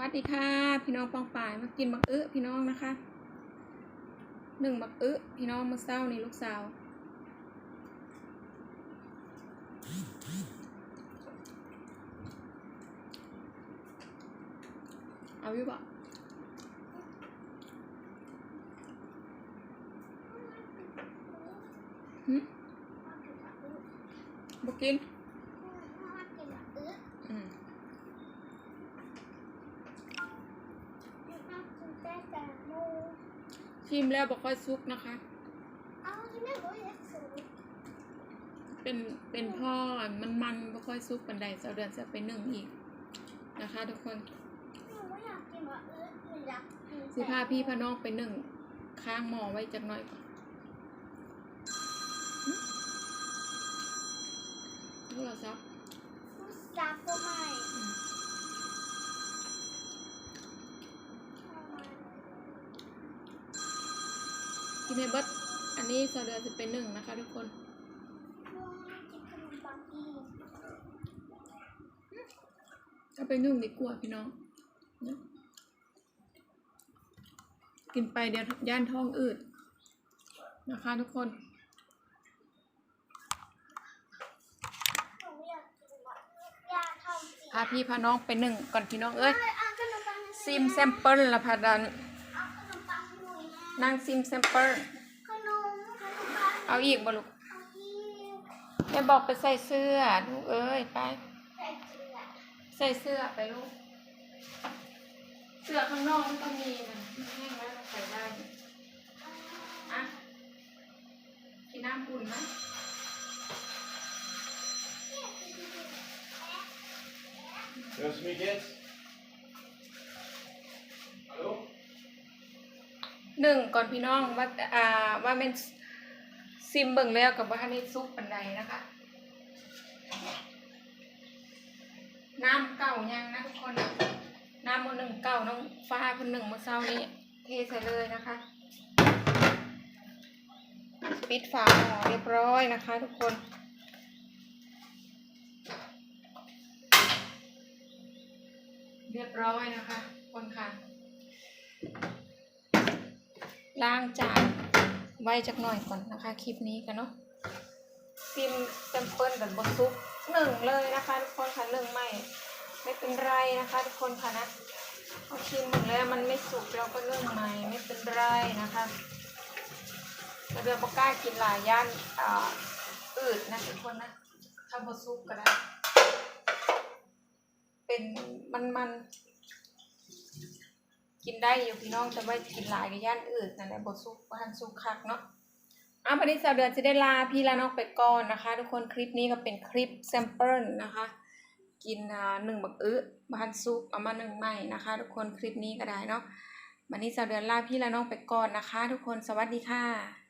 วัสดีค่ะ พี่น้องปองป่ายมากินบักอึพี่น้องนะคะหนึ่งบักอึพี่น้องมาเศร้านี่ลูกสาวเอาอยู่บ่หึบ่กิน อืม ชิมแล้วบ่ค่อยซุกนะคะเป็นเป็นพ่อมันมันบ่ค่อยซุกปันใดเสาเดือนจะไปนึ่งอีกนะคะ ทุกคนสิพาพี่พาน้องไปนึ่งข้างหมอไว้จักหน่อยก่อนหึโทรศัพท์อืม กินในเบิดอันนี้เสาเดือนจะไปนึ่งนะคะทุกคนเอาไปนึ่งดีกว่าพี่น้องกินไปเดี๋ยวย่านท้องอืดนะคะทุกคนพาพี่พาน้องไปหนึ่งก่อนพี่น้องเอ้ยซิมแซมเปิลละพาดัน นั่งซิมแซมเปิลเอาอีกบ่ลูกแม่บอกไปใส่เสื้อลูกเอ้ยไป ใส่เสื้อไปลูก เสื้อข้างนอกมันก็มีนะมันแห้งแล้วเราใส่ได้อะกินน้ำอุ่นไหม Hörst du mich jetzt? Hallo? หนึ่งก่อนพี่น้องว่าอ่าว่าเป็นซิมเบิ่งแล้วกับว่าทันนี้ซุปปันใดนะคะ น้ำเก่ายังนะทุกคนน้ำมือหนึ่งเก่าน้องฟ้าคนหนึ่งมือเศร้านี้ เทใส่เลยนะคะปิดฝาหม้อเรียบร้อยนะคะ ทุกคนเรียบร้อยนะคะคนค่ะ ล้างจานไว้จักหน่อยก่อนนะคะ คลิปนี้กันเนาะซิมแซมเปิลกับบนซุปหนึ่งเลยนะคะทุกคนค่ะหนึ่งไม่ไม่เป็นไรนะคะทุกคนค่ะนะเอาชิมหมดแล้วมันไม่สุกเราก็เรื่องใหม่ไม่เป็นไรนะคะแต่เรือปก้ากินหลายย่านอ่าอืดนะทุกคนนะถ้าบนซุปก็ได้เป็นมันมัน กินได้อยู่พี่น้องแต่ว่ากินหลายกับย่านอื่นนั่นแหละบสุกบ้านสุกคักเนาะอะวันนี้สาวเดือนจะได้ลาพี่ลาน้องไปก่อนนะคะ ทุกคนคลิปนี้ก็เป็นคลิปแซมเปิลนะคะ กินอ่าหนึ่งบักอึบ้านซุปเอามาหนึ่งใหม่นะคะ ทุกคนคลิปนี้ก็ได้เนาะวันนี้สาวเดือนลาพี่ลาน้องไปก่อนนะคะ ทุกคนสวัสดีค่ะ